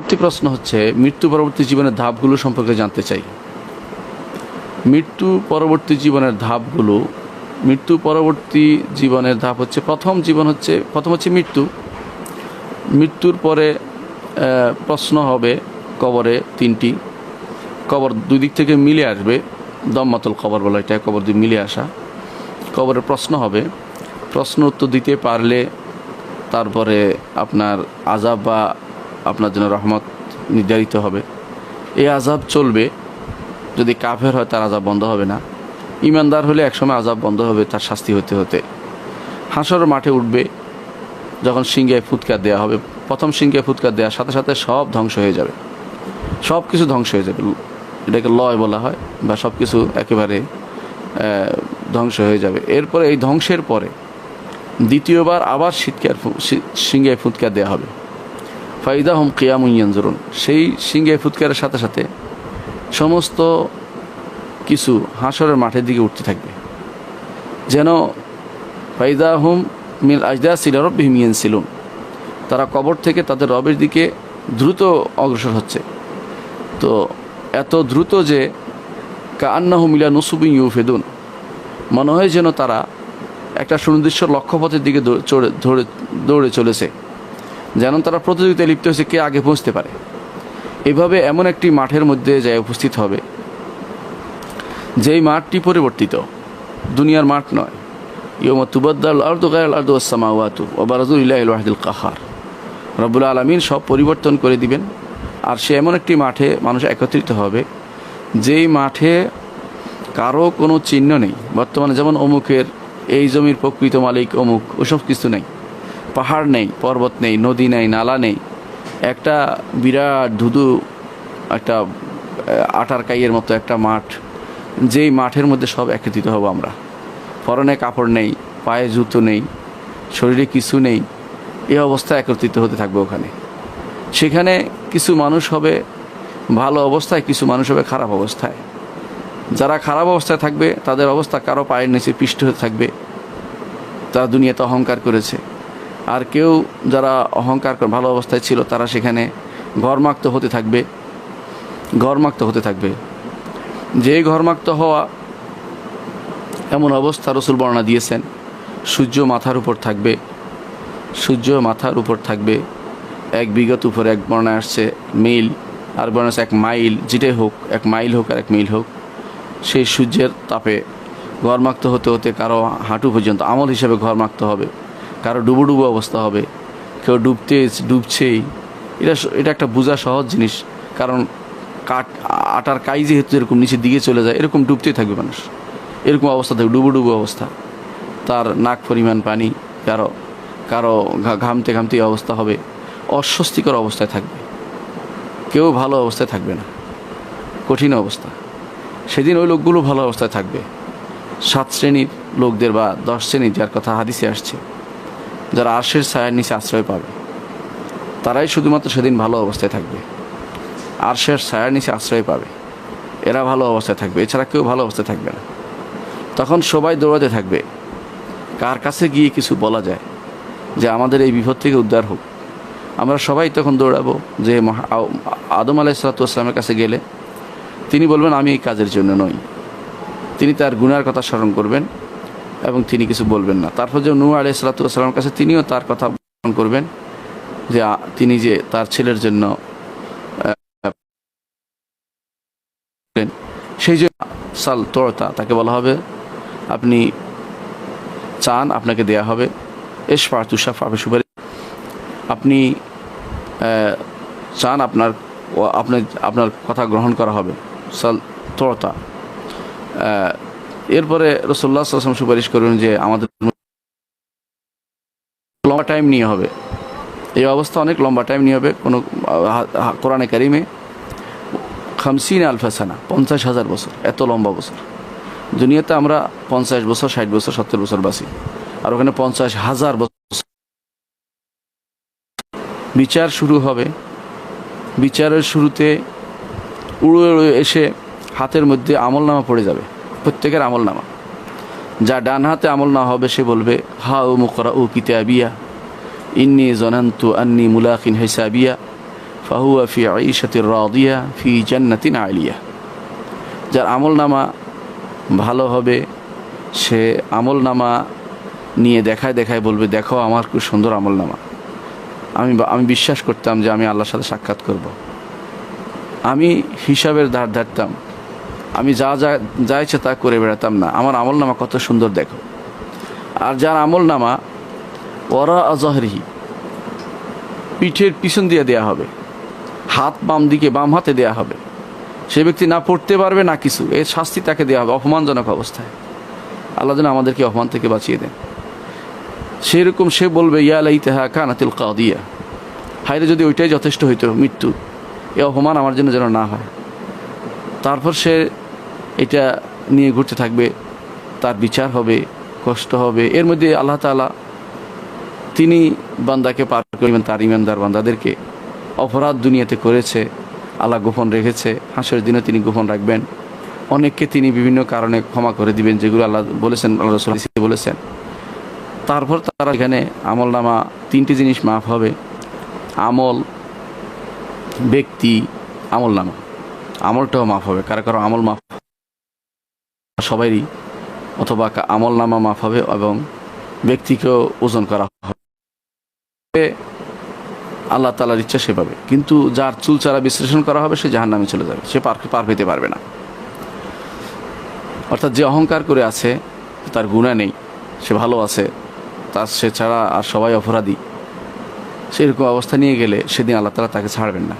পরবর্তী প্রশ্ন হচ্ছে, মৃত্যু পরবর্তী জীবনের ধাপগুলো সম্পর্কে জানতে চাই। মৃত্যু পরবর্তী জীবনের ধাপগুলো, মৃত্যু পরবর্তী জীবনের ধাপ হচ্ছে, প্রথম জীবন হচ্ছে, প্রথম হচ্ছে মৃত্যু। মৃত্যুর পরে প্রশ্ন হবে কবরে তিনটি। কবর দুই দিক থেকে মিলে আসবে, দম্মাতল কবর বলা এটা কবর দিয়ে মিলে আসা। কবরের প্রশ্ন হবে, প্রশ্ন উত্তর দিতে পারলে তারপরে আপনার আজাব বা আপনার জন্য রহমত নির্ধারিত হবে। এই আজাব চলবে। যদি কাফের হয়, তার আজাব বন্ধ হবে না। ইমানদার হলে একসময় আজাব বন্ধ হবে, তার শাস্তি হতে হতে। হাঁসর মাঠে উঠবে, যখন সিংহে ফুৎকার দেওয়া হবে। প্রথম সিংহে ফুৎকার দেওয়ার সাথে সাথে সব ধ্বংস হয়ে যাবে। সব কিছু ধ্বংস হয়ে যাবে। এটাকে লয় বলা হয় বা সব কিছু একেবারে ধ্বংস হয়ে যাবে। এরপরে এই ধ্বংসের পরে দ্বিতীয়বার আবার শীতকার সিংহে ফুৎকার দেওয়া হবে। ফাইদা হোম কিয়াম ইয়ানজরুন। সেই সিংহে ফুৎকারের সাথে সাথে সমস্ত কিছু হাঁসরের মাঠের দিকে উঠতে থাকবে। যেন ফাইদা হোম মিল আজদা সিলারব ভিমিয়ান সিলুন তারা কবর থেকে তাদের রবের দিকে দ্রুত অগ্রসর হচ্ছে। তো এত দ্রুত যে কান্নাহু মিলা নুসুবিং ইউফেদুন। মনে হয় যেন তারা একটা সুনির্দিষ্ট লক্ষ্যপথের দিকে ধরে দৌড়ে চলেছে। যেন তারা প্রতিযোগিতায় লিপ্ত হয়েছে, কে আগে পৌঁছতে পারে। এভাবে এমন একটি মাঠের মধ্যে যায় উপস্থিত হবে, যেই মাঠটি পরিবর্তিত, দুনিয়ার মাঠ নয়। ইয়ম তুবদ্দাল কাহার। রব্বুল আলমিন সব পরিবর্তন করে দিবেন, আর সে এমন একটি মাঠে মানুষ একত্রিত হবে, যেই মাঠে কারও কোনো চিহ্ন নেই। বর্তমানে যেমন অমুকের এই জমির প্রকৃত মালিক অমুক, ওসব কিছু নেই। পাহাড় নেই, পর্বত নেই, নদী নেই, নালা নেই। একটা বিরাট ধুধু, একটা আটার কাইয়ের মতো একটা মাঠ। যেই মাঠের মধ্যে সব একত্রিত হব আমরা। পরনে কাপড় নেই, পায়ে জুতো নেই, শরীরে কিছু নেই, এই অবস্থা একত্রিত হতে থাকবে ওখানে। সেখানে কিছু মানুষ হবে, ভালো অবস্থায় কিছু মানুষ হবে খারাপ অবস্থায়। যারা খারাপ অবস্থায় থাকবে, তাদের অবস্থা কারও পায়ের নিচে পিষ্ট হতে থাকবে। তারা দুনিয়াতে অহংকার করেছে। আর কেউ যারা অহংকার করে ভালো অবস্থায় ছিল, তারা সেখানে ঘরমাক্ত হতে থাকবে। ঘরমাক্ত হতে থাকবে। যে ঘরমাক্ত হওয়া এমন অবস্থা রসুল বর্ণনা দিয়েছেন, সূর্য মাথার উপর থাকবে। সূর্য মাথার উপর থাকবে। এক বিগত উপরে এক বর্ণায় আসছে মিল আর বর্ণা আছে এক মাইল যেটাই হোক, এক মাইল হোক আর এক মিল হোক। সেই সূর্যের তাপে ঘরমাক্ত হতে হতে কারও হাঁটু পর্যন্ত আমল হিসেবে ঘরমাক্ত হবে। কারও ডুবো ডুবো অবস্থা হবে, কেউ ডুবতে, ডুবছেই। এটা এটা একটা বোঝা সহজ জিনিস, কারণ কাট আটার কাই যেহেতু এরকম নিচের দিকে চলে যায়, এরকম ডুবতেই থাকবে মানুষ। এরকম অবস্থা থাকবে ডুবো ডুবো অবস্থা। তার নাক পরিমাণ, পানি, কারও কারও ঘামতে ঘামতে অবস্থা হবে। অস্বস্তিকর অবস্থায় থাকবে। কেউ ভালো অবস্থায় থাকবে না। কঠিন অবস্থা। সেদিন ওই লোকগুলো ভালো অবস্থায় থাকবে। সাত শ্রেণির লোকদের বা দশ শ্রেণির, যার কথা হাদিসে আসছে। যারা আর্শের ছায়ার নিচে আশ্রয় পাবে, তারাই শুধুমাত্র সেদিন ভালো অবস্থায় থাকবে। আর্শের ছায়ার নিচে আশ্রয় পাবে, এরা ভালো অবস্থায় থাকবে, এছাড়া কেউ ভালো অবস্থায় থাকবে না। তখন সবাই দৌড়াতে থাকবে। কার কাছে গিয়ে কিছু বলা যায় যে আমাদের এই বিপদ থেকে উদ্ধার হোক। আমরা সবাই তখন দৌড়াবো যে আদম আলাইসালাতামের কাছে গেলে তিনি বলবেন, আমি এই কাজের জন্য নই। তিনি তার গুনার কথা স্মরণ করবেন। এবং তিনি কিছু বলবেন না। তারপর যে নূ আলাই সালাতামের কাছে তিনিও তার কথা স্মরণ করবেন যে তিনি যে তার ছেলের জন্য সেই যে সাল তোরতা, তাকে বলা হবে, আপনি চান, আপনাকে দেয়া হবে। এসফা তুষাফ আপনি সুপারি আপনি চান আপনার আপনার আপনার কথা গ্রহণ করা হবে। সাল তোরতা এরপরে রসোল্লা আসলাম সুপারিশ করবেন যে আমাদের লম্বা টাইম নিয়ে হবে। এই অবস্থা অনেক লম্বা টাইম নিয়ে হবে। কোনো কোরআনে কারিমে খামসিন আলফাসানা, পঞ্চাশ হাজার বছর, এত লম্বা বছর। দুনিয়াতে আমরা পঞ্চাশ বছর, ষাট বছর, সত্তর বছর বাঁচি। আর ওখানে পঞ্চাশ হাজার বছর বিচার শুরু হবে। বিচারের শুরুতে উড়ে উড়ে এসে হাতের মধ্যে আমল নামা পড়ে যাবে। প্রত্যেকের আমল নামা। যা ডান হাতে আমল না হবে, সে বলবে হা ও মুকরা ও কিতাবিয়া, ইন্নি জনান্তু আন্নি মুলাকিন হেসাবিয়া, ফাহুয়া ফি আইসাতির রাদিয়া, ফি জান্নাতিন আলিয়া। যার আমল নামা ভালো হবে, সে আমল নামা নিয়ে দেখায় দেখায় বলবে, দেখো, আমার খুব সুন্দর আমল নামা। আমি আমি বিশ্বাস করতাম যে আমি আল্লাহর সাথে সাক্ষাৎ করব। আমি হিসাবের ধার ধারতাম। আমি যা যা যা ইচ্ছে তা করে বেড়াতাম না। আমার আমল নামা কত সুন্দর দেখো। আর যার আমল নামা ওরা আজহরিহি, পিঠের পিছন দিয়ে দেয়া হবে। হাত বাম দিকে বাম হাতে দেয়া হবে। সে ব্যক্তি না পড়তে পারবে না কিছু, এর শাস্তি তাকে দেওয়া হবে অপমানজনক অবস্থায়। আল্লাহ যেন আমাদেরকে অপমান থেকে বাঁচিয়ে দেন। সেরকম সে বলবে ইয়ালাই তেহা কানাতিল কাদিয়া। হাইরে যদি ওইটাই যথেষ্ট হইতো মৃত্যু, এ অপমান আমার জন্য যেন না হয়। তারপর সে এটা নিয়ে ঘুরতে থাকবে, তার বিচার হবে, কষ্ট হবে। এর মধ্যে আল্লাহ তালা তিনি বান্দাকে পার করবেন তার ইমানদার বান্দাদেরকে। অপরাধ দুনিয়াতে করেছে, আল্লাহ গোপন রেখেছে হাঁসের দিনে তিনি গোপন রাখবেন। অনেককে তিনি বিভিন্ন কারণে ক্ষমা করে দিবেন, যেগুলো আল্লাহ বলেছেন আল্লাহ বলেছেন। তারপর তারা এখানে আমল নামা তিনটি জিনিস মাফ হবে। আমল, ব্যক্তি আমল নামা আমলটাও মাফ হবে। কারও কারও আমল মাফ সবারই অথবা আমল নামা মাফ হবে এবং ব্যক্তিকেও ওজন করা হবে। আল্লাহ তালার ইচ্ছা সেভাবে। কিন্তু যার চুল চারা বিশ্লেষণ করা হবে, সে জাহান নামে চলে যাবে। সে পার পার পেতে পারবে না। অর্থাৎ যে অহংকার করে আছে, তার গুণা নেই। সে ভালো আছে তার সে ছাড়া আর সবাই অপরাধী। সেরকম অবস্থা নিয়ে গেলে সেদিন আল্লাহ তালা তাকে ছাড়বেন না।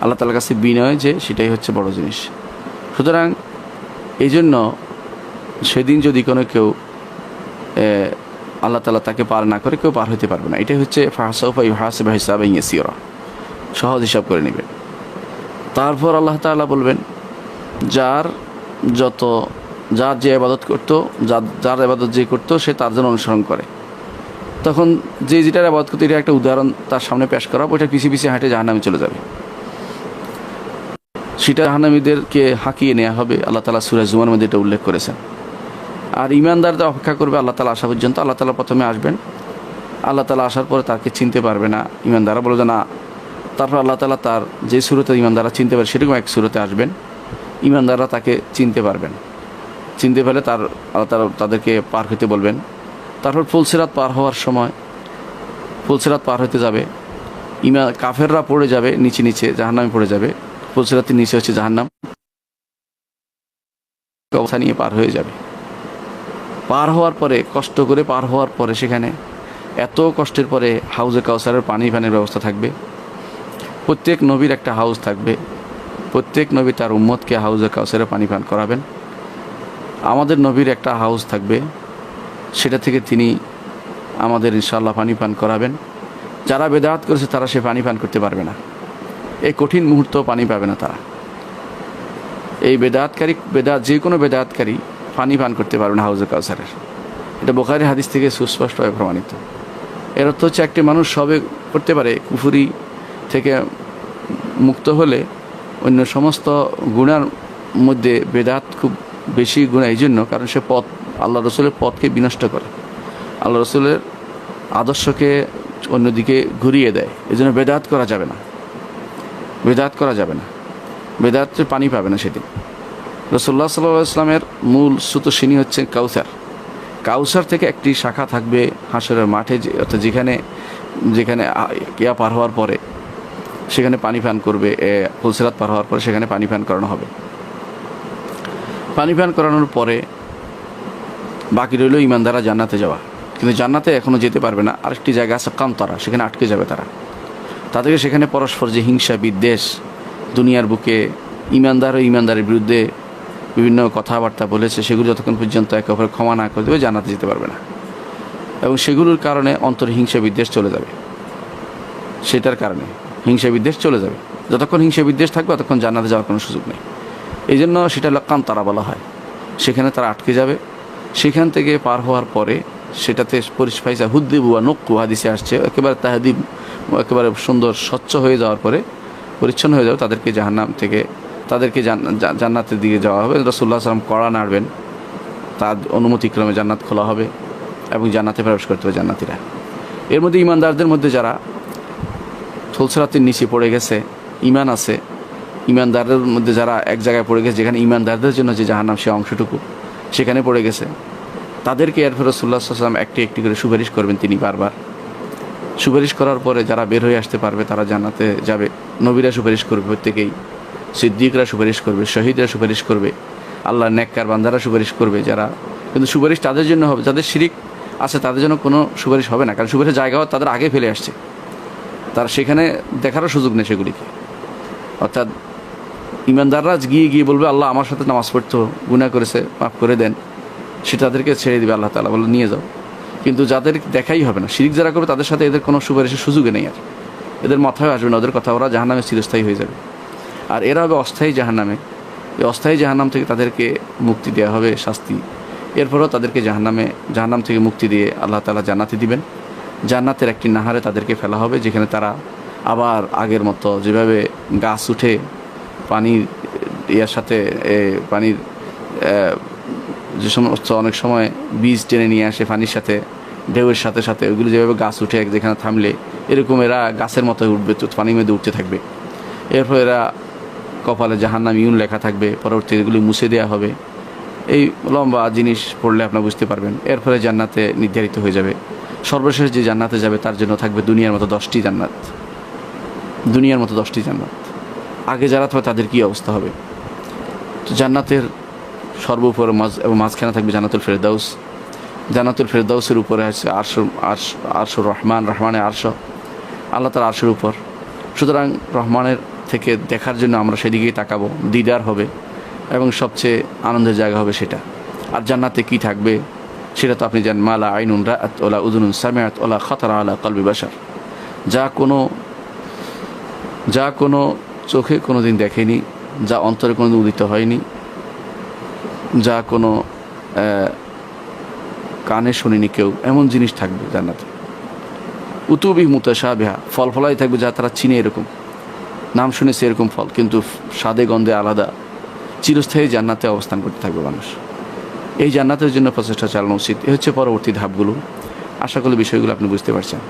আল্লাহ তালার কাছে বিনয় যে, সেটাই হচ্ছে বড় জিনিস। সুতরাং এই জন্য সেদিন যদি কোনো কেউ আল্লাহ তালা তাকে পার না করে, কেউ পার হতে পারবে না। এটাই হচ্ছে ফাহাসা ইহাসেবা হিসাবে ইয়েসিওরা সহজ হিসাব করে নেবেন। তারপর আল্লাহ তাআলা বলবেন, যার যত, যার যে আবাদত করতো, যার যার আবাদত যে করতো, সে তার জন্য অনুসরণ করে। তখন যে যেটার আবাদত করতো, এটা একটা উদাহরণ তার সামনে পেশ করা, ওইটা পিছিয়ে পিছিয়ে হাঁটে জাহান্নামে চলে যাবে। সেটা জাহান্নামীদেরকে হাঁকিয়ে নেওয়া হবে। আল্লাহ তালা সুরাজ জুমার মধ্যে এটা উল্লেখ করেছেন। আর ইমানদারদের অপেক্ষা করবে আল্লাহ তালা আসা পর্যন্ত। আল্লাহ তালা প্রথমে আসবেন। আল্লাহ তালা আসার পরে তাকে চিনতে পারবে না ইমানদারা বলবে না, তারপর আল্লাহ তালা তার যে সুরতে ইমানদারা চিনতে পারে, সেরকম এক সুরতে আসবেন। ইমানদাররা তাকে চিনতে পারবেন। চিনতে পারলে তার, আল্লাহ তালা তাদেরকে পার হতে বলবেন। তারপর ফুলসিরাত পার হওয়ার সময় ফুলসিরাত পার হতে যাবে। ইমা, কাফেররা পড়ে যাবে নিচে নিচে, জাহান্নামে পড়ে যাবে। ফুলসিরাতের নিচে হচ্ছে জাহান্নাম। অবস্থা নিয়ে পার হয়ে যাবে। পার হওয়ার পরে, কষ্ট করে পার হওয়ার পরে সেখানে এত কষ্টের পরে হাউজে কাউসারের পানি পানির ব্যবস্থা থাকবে। প্রত্যেক নবীর একটা হাউস থাকবে। প্রত্যেক নবী তার উম্মতকে হাউজে কাউসারে পানি পান করাবেন। আমাদের নবীর একটা হাউস থাকবে। সেটা থেকে তিনি আমাদের ইনশাল্লাহ পানি পান করাবেন। যারা বেদাত করেছে তারা সে পানি পান করতে পারবে না। এই কঠিন মুহূর্ত পানি পাবে না তারা। এই বেদাতকারী বেদাত যে কোনো বেদাতকারী পানি পান করতে পারবে না হাউজে কাউসারের। এটা বোখারি হাদিস থেকে সুস্পষ্টভাবে প্রমাণিত। এর অর্থ হচ্ছে একটি মানুষ সবে করতে পারে কুফুরি থেকে মুক্ত হলে অন্য সমস্ত গুণার মধ্যে বেদাত খুব বেশি গুণা এই জন্য কারণ সে পথ, আল্লাহ রসুলের পথকে বিনষ্ট করে। আল্লাহ রসুলের আদর্শকে অন্যদিকে ঘুরিয়ে দেয়। এই জন্য বেদাত করা যাবে না। বেদাত করা যাবে না। বেদাতে পানি পাবে না সেদিন। রসুল্লাহ সাল্লাহ ইসলামের মূল সুতোশিনী হচ্ছে কাউসার। কাউসার থেকে একটি শাখা থাকবে হাসরের মাঠে যে- অর্থাৎ যেখানে যেখানে ইয়া পার হওয়ার পরে সেখানে পানি পান করবে এ, ফুলসিরাত পার হওয়ার পরে সেখানে পানি পান করানো হবে। পানি পান করানোর পরে বাকি রইল ইমানদারা জান্নাতে যাওয়া। কিন্তু জান্নাতে এখনও যেতে পারবে না। আরেকটি জায়গা আছে কামতারা সেখানে আটকে যাবে তারা। তাদেরকে সেখানে পরস্পর যে হিংসা বিদ্বেষ দুনিয়ার বুকে ইমানদার ও ইমানদারের বিরুদ্ধে বিভিন্ন কথাবার্তা বলেছে, সেগুলো যতক্ষণ পর্যন্ত একে অপরের ক্ষমা না করে দেবে জানাতে যেতে পারবে না। এবং সেগুলোর কারণে অন্তর হিংসা বিদ্বেষ চলে যাবে। সেটার কারণে হিংসা বিদ্বেষ চলে যাবে। যতক্ষণ হিংসা বিদ্বেষ থাকবে, ততক্ষণ জান্নাতে যাওয়ার কোনো সুযোগ নেই। এই জন্য সেটা লক্কান তারা বলা হয়। সেখানে তারা আটকে যাবে। সেখান থেকে পার হওয়ার পরে সেটাতে পরিষ্পাইসা হুদ্দিবু বা নক্কু হাদিসে আসছে, একেবারে তাহাদিব, একেবারে সুন্দর, স্বচ্ছ হয়ে যাওয়ার পরে, পরিচ্ছন্ন হয়ে যাবে, তাদেরকে জাহান্নাম থেকে তাদেরকে জান্নাতের দিকে যাওয়া হবে। রসুল্লাহ সাল্লাম কড়া নাড়বেন। তার অনুমতিক্রমে জান্নাত খোলা হবে এবং জান্নাতে প্রবেশ করতে হবে জান্নাতিরা। এর মধ্যে ইমানদারদের মধ্যে যারা থলসরাতের নিচে পড়ে গেছে ইমান আছে ইমানদারদের মধ্যে যারা এক জায়গায় পড়ে গেছে, যেখানে ইমানদারদের জন্য যে জাহান্নাম সে অংশটুকু, সেখানে পড়ে গেছে। তাদেরকে এরপর রসুল্লাহ সাল্লাম একটি একটি করে সুপারিশ করবেন তিনি বারবার। সুপারিশ করার পরে যারা বের হয়ে আসতে পারবে, তারা জান্নাতে যাবে। নবীরা সুপারিশ করবে প্রত্যেকেই। সিদ্দিকরা সুপারিশ করবে, শহীদরা সুপারিশ করবে আল্লাহ নেককার বান্দারা সুপারিশ করবে যারা। কিন্তু সুপারিশ তাদের জন্য হবে, যাদের শিরিক আছে তাদের জন্য কোনো সুপারিশ হবে না, কারণ সুপারিশের জায়গাও তাদের আগে ফেলে আসছে। তার সেখানে দেখারও সুযোগ নেই সেগুলিকে। অর্থাৎ ইমানদাররা গিয়ে গিয়ে বলবে, আল্লাহ আমার সাথে নামাজ পড়তো গুণা করেছে, মাফ করে দেন। সে তাদেরকে ছেড়ে দিবে, আল্লাহ তালা বলে, নিয়ে যাও। কিন্তু যাদের দেখাই হবে না, শিরিক যারা করবে, তাদের সাথে এদের কোনো সুপারিশের সুযোগই নেই আর। এদের মাথায় আসবে না, ওদের কথা ওরা জাহান্নামে চিরস্থায়ী হয়ে যাবে। আর এরা হবে অস্থায়ী জাহান্নামে। এই অস্থায়ী জাহান্নাম থেকে তাদেরকে মুক্তি দেওয়া হবে, শাস্তি। এরপরও তাদেরকে জাহান্নামে, জাহান্নাম থেকে মুক্তি দিয়ে আল্লাহ তালা জান্নাতে দিবেন। জান্নাতের একটি নাহারে তাদেরকে ফেলা হবে, যেখানে তারা আবার আগের মতো যেভাবে গাছ উঠে পানির ইয়ার সাথে পানির যে সমস্ত অনেক সময় বীজ টেনে নিয়ে আসে পানির সাথে, ঢেউয়ের সাথে সাথে, ওইগুলো যেভাবে গাছ উঠে এক যেখানে থামলে, এরকম এরা গাছের মতো উঠবে পানির মধ্যে উঠতে থাকবে। এরপর এরা কপালে জাহান্নাম ইউন লেখা থাকবে পরবর্তী এগুলি মুছে দেওয়া হবে। এই লম্বা জিনিস পড়লে আপনারা বুঝতে পারবেন। এর ফলে জান্নাতে নির্ধারিত হয়ে যাবে। সর্বশেষ যে জান্নাতে যাবে, তার জন্য থাকবে দুনিয়ার মতো দশটি জান্নাত। দুনিয়ার মতো দশটি জান্নাত। আগে যারা থাকবে, তাদের কী অবস্থা হবে? তো জান্নাতের সর্বোপর মাঝ এবং মাঝখানে থাকবে জান্নাতুল ফেরদাউস। জান্নাতুল ফেরদাউসের উপরে আছে আরশ আরশ আরশুর রহমান, রহমানের আরশ। আল্লাহ তার আরশের উপর। সুতরাং রহমানের থেকে দেখার জন্য আমরা সেদিকেই তাকাবো। দিদার হবে এবং সবচেয়ে আনন্দের জায়গা হবে সেটা। আর জান্নাতে কি থাকবে সেটা তো আপনি জানেন। মালা আইনুন রাত ওলা উদুনুন সামিয়াত ওলা খতরা আলা কলবি বাসার যা কোনো যা কোনো চোখে কোনো দিন দেখেনি, যা অন্তরে কোনো দিন উদিত হয়নি, যা কোনো কানে শুনিনি কেউ, এমন জিনিস থাকবে জান্নাতে। উতুবি মুতাশা বেহা ফল ফলাই থাকবে যা তারা চিনে এরকম। নাম শুনেছি এরকম ফল, কিন্তু স্বাদে গন্ধে আলাদা। চিরস্থায়ী জান্নাতে অবস্থান করতে থাকবে মানুষ। এই জান্নাতের জন্য প্রচেষ্টা চালানো উচিত। এ হচ্ছে পরবর্তী ধাপগুলো। আশা করি বিষয়গুলো আপনি বুঝতে পারছেন।